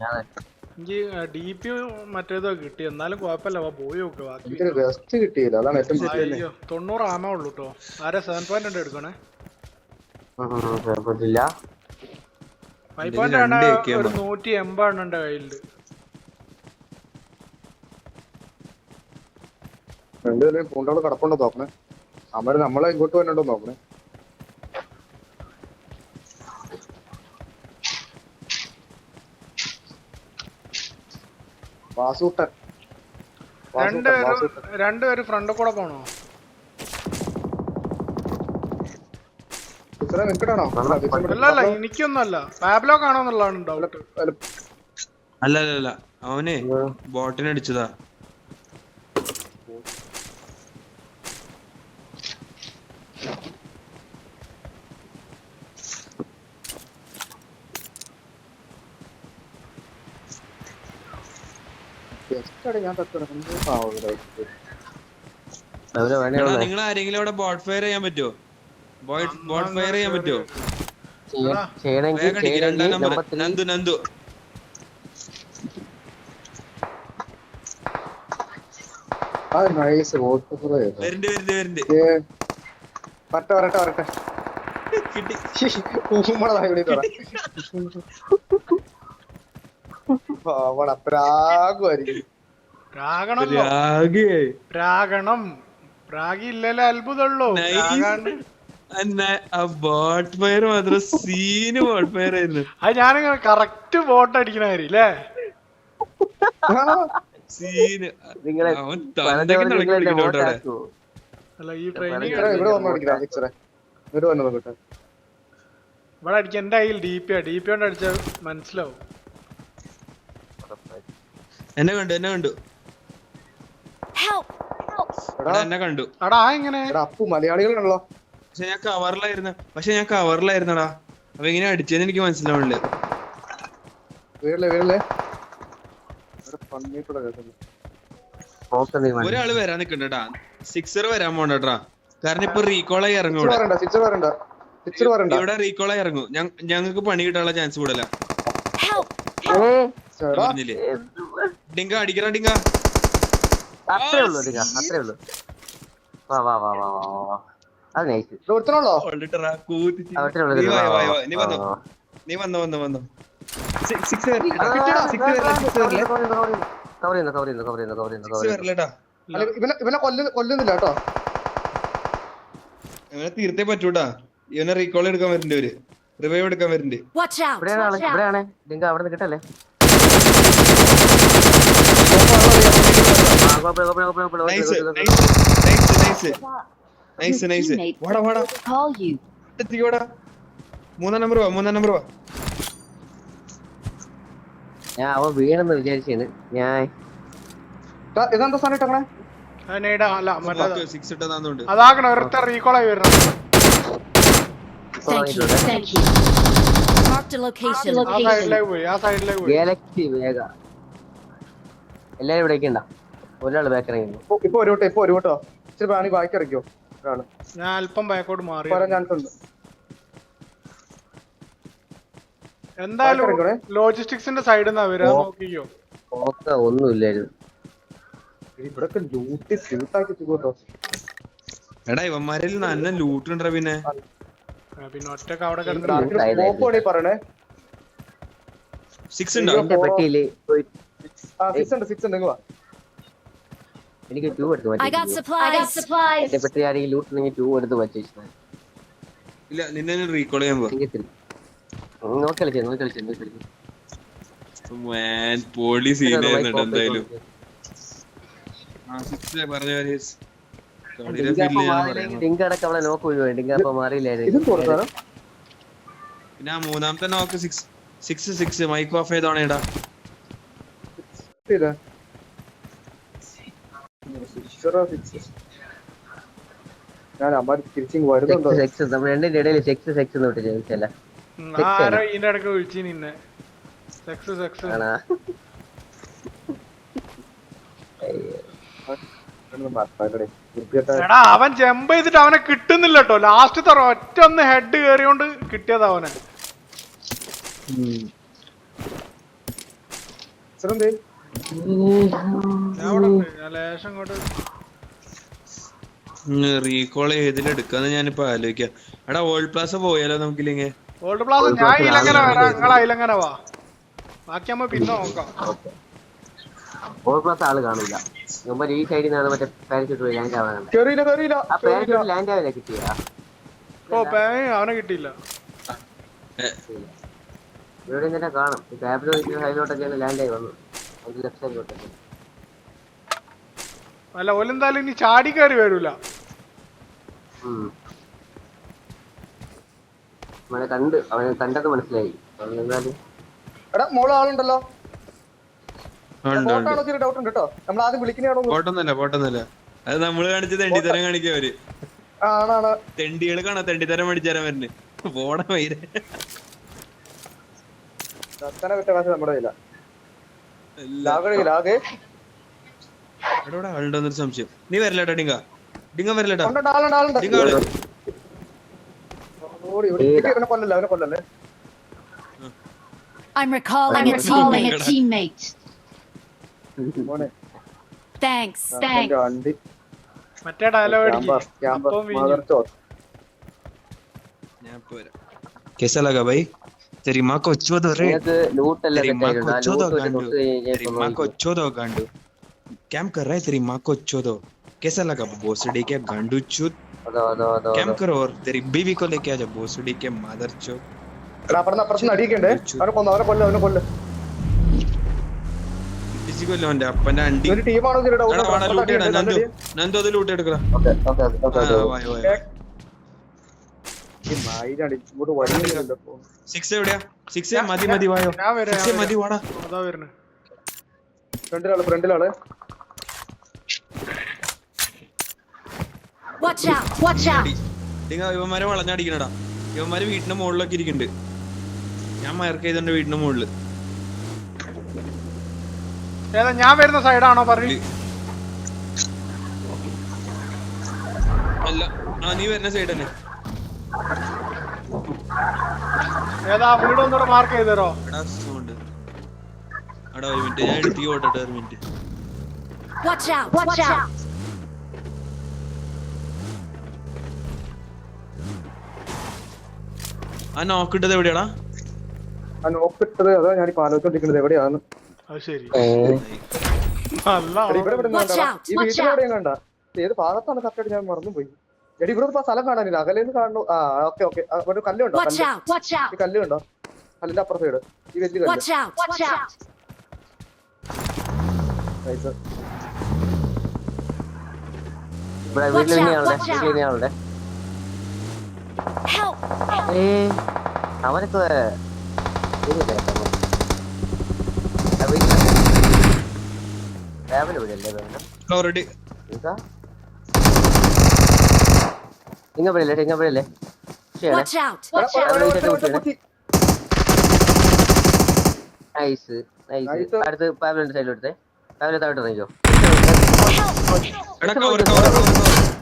എനിക്ക് D P മറ്റേതൊക്കെ കിട്ടി. എന്നാലും കുഴപ്പമില്ല. വാ പോയി നോക്ക്. ബാക്കി കിട്ടിയില്ല. അതാണ് ഏറ്റവും തെറ്റ് അയ്യോ തൊണ്ണൂറ് ആമ ഉള്ളൂ കേട്ടോ ആരെ സെവൻ പോയിന്റ് ഉണ്ട് എടുക്കണേ? കുഴപ്പമില്ല ഫൈവ് ഇതിൽ പോയിന്റ് രണ്ട് ആണ് AK ഒരു ആണ്. നൂറ്റി എൺപതെണ്ണം എന്റെ കയ്യിലുണ്ട് രണ്ടുപേരും പൂണ്ടോട് കിടപ്പുണ്ടോ നോക്കണേ അമ്മ നമ്മളെ ഇങ്ങോട്ട് വന്നിട്ടുണ്ടോ നോക്കണേ വാസൂട്ടൻ. രണ്ട് രണ്ടുപേരും ഫ്രണ്ട് കൂടെ പോണോ? ടീച്ചറെ നിൽക്കണോ അല്ല അല്ല എനിക്കൊന്നും പാബ്ലോ കാണോന്നുള്ളതാണ് ഡൗട്ട് അല്ല അല്ല. അല്ല അവനെ ബോട്ടിനെ അടിച്ചതാ ഞാൻ തട്ടുകിടക്കുന്നത് പാവം ഇവിടെ. അവർ വേണേ എടാ ഒന്ന് നിങ്ങൾ ആരെങ്കിലും അവിടെ ബോട്ട് ഫയർ ചെയ്യാൻ പറ്റുമോ ബോട്ട് ഫയർ ചെയ്യാൻ പറ്റുമോ രണ്ടാം നമ്പർ നന്ദു നന്ദു. വരട്ടെ വരട്ടെ വരട്ടെ. കിട്ടി. ഇവിടെ പറ അത്ഭുതമുള്ളൂ. ബോട്ട് ഫയർ മാത്രം സീന് ബോട്ട് ഫയർ ആയിരുന്നു. അത് ഞാനിങ്ങനെ കറക്റ്റ് ബോട്ട് അടിക്കണ കാര്യം അല്ലേ സീന് അവൻ നടക്കി ഈ ട്രെയിനിങ് ഇവിടെ അടിക്കാൻ എന്റെ കയ്യിൽ ഡി പി ആ. ഡി പി കൊണ്ട് അടിച്ചാൽ മനസ്സിലാവും. എന്നെ കണ്ടു എന്നെ കണ്ടു. എന്നെ കണ്ടു. എടാ ആ എങ്ങനെ? എടാ അപ്പു മലയാളികളാണല്ലോ. പക്ഷെ ഞാൻ കവറിലായിരുന്നു. പക്ഷെ ഞാൻ കവറിലായിരുന്നടാ. അപ്പൊ എങ്ങനെ അടിച്ചെന്ന് എനിക്ക് മനസ്സിലാവുന്നില്ല. ഒരാൾ വരാൻ നിക്കണ്ടട്ടാ സിക്സർ വരാൻ പോണ്ടട്ടാ കാരണം ഇപ്പൊ റീകോളായി ഇറങ്ങും ഇവിടെ. സിക്സർ വരണ്ട. സിക്സർ വരണ്ട. ഇവിടെ റീകോളായി ഇറങ്ങും. ഞങ്ങൾക്ക് പണി കിട്ടാനുള്ള ചാൻസ് കൂടല ഡിങ്ക അടിക്കണ ഡിങ്ക. അത്രേ ഉള്ളൂ ഡിങ്ക, അത്രേ ഉള്ളൂ. വാ വാ വാ വാ വാ വാ, അത് നൈസ് ഒരുത്തനുള്ളോ അത്രേ ഉള്ളൂ നീ വന്നോ? വന്നോ വന്നോ വരില്ല ചെയ്യുന്നു, കവർ ചെയ്യുന്നു, കവർ ചെയ്യുന്നു, കവർ ചെയ്യുന്നു, cover ചെയ്യുന്നു, ഇവനെ ഇവനെ കൊല്ലുന്ന കൊല്ലുന്നില്ല കേട്ടോ. ഇവനെ തീർത്തേ പറ്റൂട്ടാ ഇവനെ റീകോൾ എടുക്കാൻ വരുന്നുണ്ട് ഇവർ റിവൈവ് എടുക്കാൻ വരുന്നുണ്ട്! ഇവിടെയാണ് ഇവിടെയാണ്. ഡിങ്ക അവിടെ നിന്ന് കിട്ടല്ലേ ആ, കുഴപ്പമില്ല, കുഴപ്പമില്ല, കുഴപ്പമില്ല, nice. Nice nice nice nice nice വാടാ വാടാ. മൂന്നാം നമ്പർ വാ മൂന്നാം നമ്പർ വാ. ഞാൻ അവൻ വീണെന്ന് വിചാരിച്ചാണ് ഞാൻ ഇതാ, ഇതെന്താ സാധനം ഇട്ടങ്ങനെ അതാകണം റീകോളായി വരണം എല്ലാരും ഇവിടേക്ക് ഒരാൾ ബാക്ക് ഇറങ്ങി. ഇപ്പൊ ഒരു ഇപ്പൊ ഒരു ഇച്ചിരി വേണമെങ്കിൽ ബാക്കി ഇറക്കിയോ ഒരാൾ. ഞാൻ അല്പം ബാക്കോട്ട് മാറി വരാൻ ചാൻസ് ഉണ്ട്. എന്തായാലും ലോജിസ്റ്റിക്സിന്റെ സൈഡിൽ നിന്നാ വരാ നോക്കിക്കോ. ഓക്ക ഒന്നുമില്ലായിരുന്നു. ഇവിടൊക്കെ ലൂട്ടി എടാ ഇവന്മാരിൽ നല്ല ലൂട്ട് ഉണ്ടാ പിന്നെ. പിന്നെ ഒറ്റയ്ക്ക് അവിടെ പറയണേ. സിക്സ് ഉണ്ടോ? സിക്സ് ഉണ്ട് സിക്സ് എനിക്ക് ട്യൂബ് എടുത്ത് got പറ്റി. ആരെങ്കിലും ലൂട്ട് ഉണ്ടെങ്കിൽ ട്യൂബ് എടുത്ത് പറ്റി ഇല്ല നിന്നെ റീകോൾ ചെയ്യാൻ നോക്കി കളിച്ചു നോക്കി കളിച്ചു നോക്കി കളിച്ചു. മാൻ പൊളി സീൻ ആയിരുന്നു എന്തായാലും. പിന്നെ ആ മൂന്നാമത്തെ നോക്ക് six six six mike off ചെയ്തോണേ ഇടാ ഇത് സിക്സറോ സിക്സ് ഞാൻ അമ്മ തിരിച്ചിങ് വരുന്നുണ്ടോ? സെക്സ് നമ്മൾ രണ്ടിന്റെ ഇടയിൽ സെക്സ് സെക്സ് എന്ന് വിട്ട് ചോദിച്ചല്ല ആരോ ഇതിന്റെ ഇടയ്ക്ക് വിളിച്ചു നിന്നെ? സെക്സ് സെക്സ് ആണാ. എടാ അവൻ ജമ്പ് ചെയ്തിട്ട് അവനെ കിട്ടുന്നില്ല കേട്ടോ ലാസ്റ്റ് ഒറ്റ ഒന്ന് ഹെഡ് കേറിയോണ്ട് കിട്ടിയത് അവനെ. ഞാൻ ലേശം ഇങ്ങോട്ട് റീകോൾ ഏതിലെടുക്കാന്ന് ഞാനിപ്പോ ആലോചിക്കാം. എടാ ഓൾഡ് പ്ലാസ് പോയാലോ നമുക്കില്ലെങ്കിൽ ഓൾഡ് പ്ലാസ് ഞാൻ ഇതിലെങ്ങനെ വരാം നിങ്ങൾ അതിലെങ്ങനെ വാ? ബാക്കി നമ്മ പിന്നെ നോക്കാം. ഓൾഡ് പ്ലാസ ആൾ കാണില്ല. നമ്മ ഈ സൈഡിൽ നിന്നാണ് മറ്റേ പാരച്യൂട്ട് പോയി ലാൻഡ് ആവാനാണ്. കേറിയില്ല കേറിയില്ല ആ പാരച്യൂട്ട് ലാൻഡ് ആവില്ല കിട്ടിയാ. ഓ പേ അവനെ കിട്ടിയില്ല. ഇവിടെ നിന്നെ കാണും. ഈ ടാബിലോ സൈഡിലോട്ടൊക്കെയാണ് ലാൻഡ് ആയി വന്നു അതിന്റെ ലെഫ്റ്റ് സൈഡിലോട്ടൊക്കെ അല്ല ഓലെന്തായാലും ഇനി ചാടി കയറി വരൂല. അവനെ കണ്ട് അവനെ കണ്ടത് മനസ്സിലായി. എടാ മോൾ ആളുണ്ടല്ലോ. ഡൗട്ട് ഉണ്ട്. കേട്ടോ? നമ്മൾ ആദ്യം വിളിക്കുന്നതാണോ പോട്ടൊന്നല്ല പോട്ടൊന്നല്ല അത് നമ്മൾ കാണിച്ച തെണ്ടിത്തരം കാണിക്കാ അവർ. ആണാണ് തെണ്ടികൾ കാണാ തെണ്ടിത്തരം വരുന്നത് വൈര. നമ്മുടെ കയ്യില. ലാഗേ ലാഗേ ഇവിടെ ആളുണ്ടോന്നൊരു സംശയം. നീ ഡിങ്ക. ഡിങ്ങ വരില്ലടാ ഡിങ്ങ വരും I'm recalling a teammate. A teammate. Thanks. Thanks. മറ്റേ ഡയലോഗ് कैसा लगा भाई तेरी माँ को अच्छो दो रे तेरी माँ को अच्छो दो गांडू तेरी माँ को अच्छो दो गांडू कैम कर रहा है तेरी माँ को अच्छो दो कैसा लगा भोसड़ी के गांडू चूत कैम करो और तेरी बीवी को लेके आ जा भोसड़ी के मादर चो സിക്സ് എവിടെയാ സിക്സ് മതി മതി വായോ മതി വാടാ ഫ്രണ്ടിലാൾ ഫ്രണ്ടിലാൾ Watch out. Watch out. ഇവന്മാരെ വളഞ്ഞടിക്കണടാ ഇവന്മാര് വീടിന്റെ മുകളിലൊക്കെ ഇരിക്കുന്നുണ്ട് ഞാൻ മയർക്ക് ചെയ്തോണ്ട് വീടിന്റെ മുകളിൽ ഏതാ ഞാൻ വരുന്ന സൈഡാണോ പറഞ്ഞു അല്ല ആ നീ വരുന്ന സൈഡ് തന്നെ ഏതാ വീട് ഒന്നുകൂടെ മാർക്ക് ചെയ്ത് തരോ എടാ ഒരു മിനിറ്റ് ഞാൻ എടുത്തേക്ക് ഓട്ടട്ടെ ഒരു minute Watch out. Watch out. ആ നോക്ക് ഇട്ടത് എവിടെയാടാ? ആ നോക്കിട്ടത് അതാ ഞാനിപ്പോ ആലോചിച്ചോണ്ടിരിക്കുന്നത്. എവിടെയാണ് അത് ശരി. നല്ല എടി, ഇവിടെ ഇവിടെ Watch കണ്ടാ out, ഈ watch വീട്ടിൽ എവിടെയും കണ്ട? ഏത് ഭാഗത്താണ് കറക്റ്റ് ഞാൻ മറന്നുപോയി. എടി ഇവിടെ ഇപ്പൊ സ്ഥലം കാണാനില്ല. അകലേന്ന് കാണുന്നു ആ ഓക്കെ ഓക്കെ. ഒരു കല്ലുണ്ടോ Watch കല്ല്? out. Watch out. ഈ കല്ല് കണ്ടോ? കല്ലിന്റെ അപ്പുറ സൈഡ് ഈ വലിയ കല്ല്. Watch out. Watch out. Nice. ഇവിടെ Watch വീട്ടിൽ out, watch out. വീട്ടിൽ അവനക്ക് നൈസ് നൈസ് അടുത്ത് പാവലിന്റെ സൈഡിൽ എടുത്തേ പാവലെ താഴോട്ട് നീക്കോ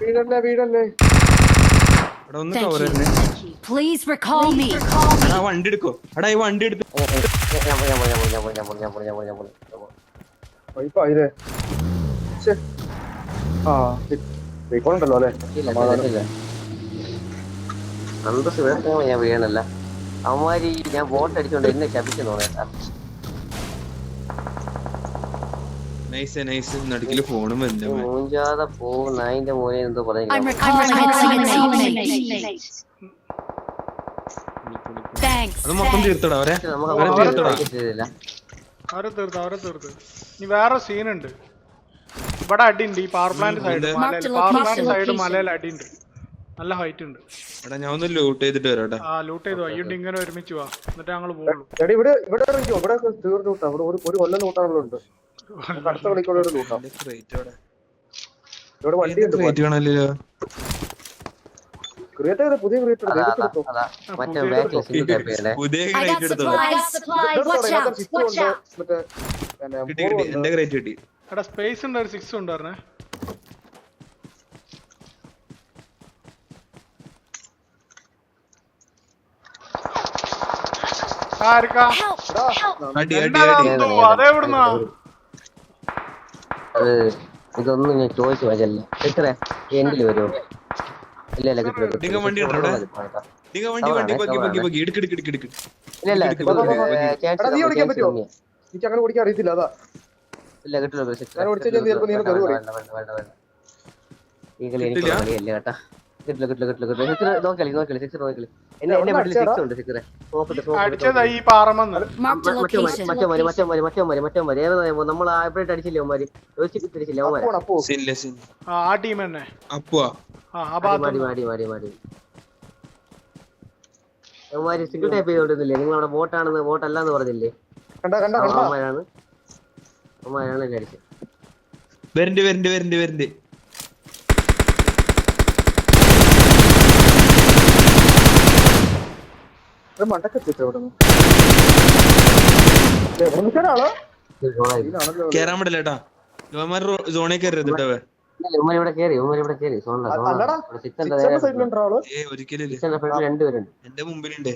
വീടല്ലേ വീടല്ലേ? ഒന്ന് കവർ ആ വണ്ടി എടുക്കോ. അടാ ഈ വണ്ടി എടുത്ത്. ഉണ്ടല്ലോ അല്ലേ? ഞാൻ വീണല്ല അവന്മാരി ഞാൻ ബോട്ട് അടിച്ചോണ്ട് എന്നെ ശപിക്കുന്നു നൈസ് നൈസ് നടുക്കിൽ ഫോണും വരില്ല മൂഞ്ചാതെ പോകുന്ന നായിന്റെ മോനെ എന്തോ I'm പറയുന്നു recalling a teammate. Thanks. അത് മൊത്തം തീർത്തടാ അവരെ? തീർത്തടാ? അവരെ തീർത്ത് അവരെ തീർത്ത്. ഇനി വേറെ സീൻ ഉണ്ട്. ഇവിടെ അടിയുണ്ട് ഈ പവർ പ്ലാന്റ് സൈഡ് ഉണ്ട്. പവർ പ്ലാന്റ് സൈഡ് മലയിൽ അടിയുണ്ട്. നല്ല ഹൈറ്റ് ഉണ്ട്. എടാ ഞാൻ ഒന്ന് ലൂട്ട് ചെയ്തിട്ട് വരാട്ടാ. ആ ലൂട്ട് ചെയ്തു. അയ്യുണ്ട് ഇങ്ങനെ ഒരുമിച്ച് വാ. എന്നിട്ട് ഞങ്ങൾ പോകുള്ളൂ എടി ഇവിടെ ഇവിടെ ഇവിടെ തീർന്നു ഇവിടെ ഒരു കൊല്ലം കൊല്ലം കൂട്ടാനുള്ളുണ്ട് അടുത്ത കളിക്കൂടെ ലൂട്ടാം ഇവിടെ? വണ്ടി ഉണ്ട് ക്രിയേറ്റ് കാണാനില്ല ക്രിയേറ്റ് പുതിയ ക്രിയേറ്റ് എടുത്തു? മറ്റേ ബാക്കിൽ സിംഗിൾ ടാപ്പ് പുതിയ ക്രിയേറ്റ് എടുത്തു? മറ്റേ കിട്ടി എന്റെ ക്രിയേറ്റ് കിട്ടി. എടാ സ്പേസ് ഉണ്ട് ഒരു സിക്സ് ഉണ്ടായിരുന്നേ ആർക്കാ? അടി അടി അടി. അതേ ഇതൊന്നും ഞാൻ ചോദിച്ചു വച്ചല്ല എത്ര എൻഡിൽ വരുമോ ഇല്ല ഇല്ല കിട്ടില്ല കിട്ടില്ല. നിങ്ങൾ വണ്ടി? കിട്ടില്ല. നിങ്ങൾ വണ്ടി വണ്ടി പൊക്കി പൊക്കി പൊക്കി എടുക്ക് എടുക്ക് എടുക്ക് എടുക്ക് ഇല്ല ഇല്ല കിട്ടില്ല. എടുക്ക് ഏ, എടുക്ക്. chance എടാ, നീ ഓടിക്കാൻ chance പറ്റുമോ? എനിക്ക് അങ്ങനെ ഓടിക്കാൻ അറിയത്തില്ല അതാ ഇല്ല കിട്ടില്ല ഞാൻ ഓടിച്ചാൽ ഞാൻ ചിലപ്പോ നീ എന്നെ തെറി പറയും. വേണ്ട, വേണ്ട, വേണ്ട, വേണ്ട. ഈ കിട്ടില്ല? കിട്ടില്ല കിട്ടില്ല കിട്ടില്ല കിട്ടില്ല. സിക്സർ നോക്കളി നോക്കളി സിക്സർ നോക്കളി എന്നെ എന്നെ വീട്ടിൽ സിക്സ് ഉണ്ട് നോക്കട്ടെ മറ്റോ. മറ്റോ മറ്റോ മറ്റോ ഏതാ നമ്മൾ അടിച്ചില്ലേ അവന്മാര്? അവന്മാര്? സിംഗിൾ ടൈപ്പ് ചെയ്തോണ്ടിരുന്നില്ലേ നിങ്ങൾ അവിടെ ബോട്ടാണെന്ന് ബോട്ടല്ലാന്ന് പറഞ്ഞില്ലേ? അമ്മമാരാണ് അമ്മമാരാണ് കണ്ട? അവന്മാരാണ്. അവന്മാരാണ് എന്നെ അടിച്ചത്? വരണ്ട് വരണ്ട് വരണ്ട് വരണ്ട് ഇത് മണ്ടക്ക് എത്തിച്ചോ ഇവിടെ എവിടെയാണോ ഇതിലാണല്ലോ കേറാൻ പറ്റില്ല കേട്ടാ യുവമാർ സോണിൽ കയറരുത് കേട്ടോ ഉമ്മർ ഇവിടെ കേറി ഉമ്മർ ഇവിടെ കേറി സോണ അ- അല്ലടാ. സിക്സറിന്റെ സിക്സറിന്റെ സൈഡിലുണ്ടോ ആൾ? ഏ ഒരിക്കലും ഇല്ല. സിക്സറിന്റെ ഫ്രണ്ടിൽ രണ്ടുപേരുണ്ട് എന്റെ മുമ്പിലുണ്ട്.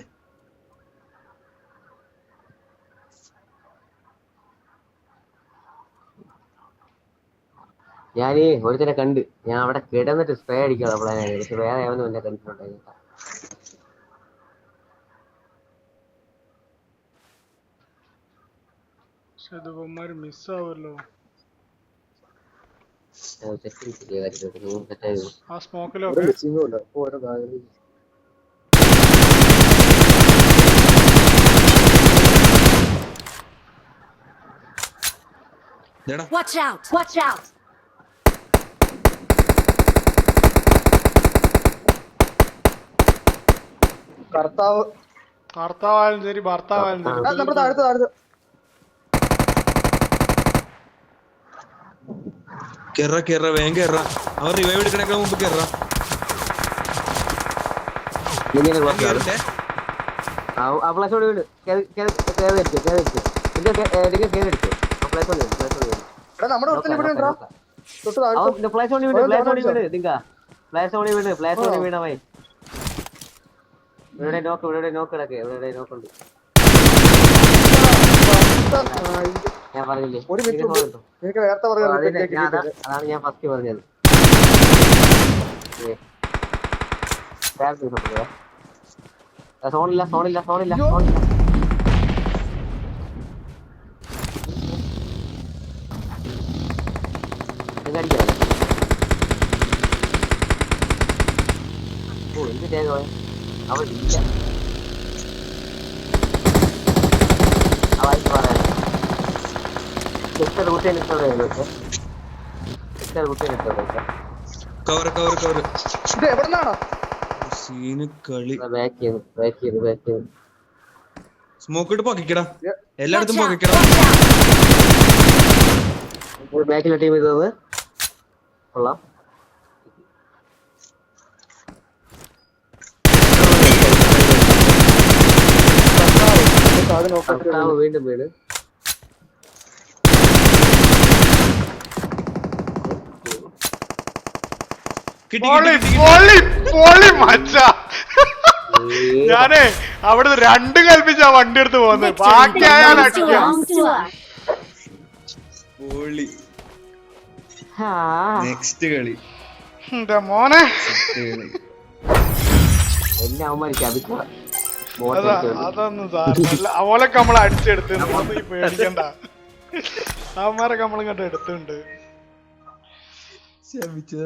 ഞാനീ ഒരുത്തനെ കണ്ട്. ഞാൻ അവിടെ കിടന്നിട്ട് സ്പ്രേ അടിക്കാതെ വേറെ അവനും എന്നെ കണ്ടിട്ടുണ്ടായി പക്ഷെ മിസ്സാവല്ലോ ആ സ്മോക്കിലൊക്കെ Watch out! Watch out! കർത്താവ്. കർത്താവായാലും ശരി ഭർത്താവായാലും ശരി. നമ്മുടെ താഴത്ത് താഴത്ത്. കേറ കേറ വേഗം കേറ. അവർ റിവൈവ് എടുക്കണേക്കാൾ മുമ്പ് കേറ. ഇവിടെ അവൻ അവൻ അവൻ. നോക്ക് ഇവിടെ നോക്ക് കിടക്ക് ഇവിടെ നോക്കുണ്ട് ഞാൻ പറഞ്ഞില്ലേ? ഒരു മിനിറ്റ് നേരത്തെ പറഞ്ഞത് അതാണ് ഞാൻ ഫസ്റ്റ് പറഞ്ഞത്. സോണില്ല സോണില്ല സോണില്ല അയ്യോ. സോണില്ല നിങ്ങൾ അടിക്കാതെ ഓ എന്ത് ചെയ്തോ അവൾ ഇല്ല. അവൾക്ക് പറയാൻ സിസ്റ്റർ കുട്ടിയെ നിൽക്കുന്നത് നിൽക്കുന്നത് കവർ കവർ കവർ ഇത് എവിടെ നിന്നാണോ സീന് കളി. ബാക്ക് ചെയ്തു ബാക്ക് ചെയ്തു ബാക്ക് ചെയ്തു. സ്മോക്ക് ഇട്ട് പൊക്കിക്കടാ. എല്ലായിടത്തും! പൊക്കിക്കടാ! ബാക്കിലെ ടീം ചെയ്തത് കൊള്ളാം. വീണ്ടും വീട് കിട്ടി പൊളി കിട്ടി, കിട്ടി പൊളി പൊളി മച്ച ഞാനേ അവിടുന്ന് രണ്ട് കൽപ്പിച്ചാ വണ്ടി എടുത്ത് പോകുന്നത്. ബാക്കി അയാൾ അടിക്കാം. പൊളി നെക്സ്റ്റ് കളി. മോനെ. അതൊന്നും സാറില്ല അവലൊക്കെ നമ്മൾ അടിച്ചെടുത്ത്. പേടിക്കണ്ട. അവന്മാരൊക്കെ നമ്മളിങ്ങോട്ട് എടുത്തുണ്ട്. ക്ഷമിച്ചു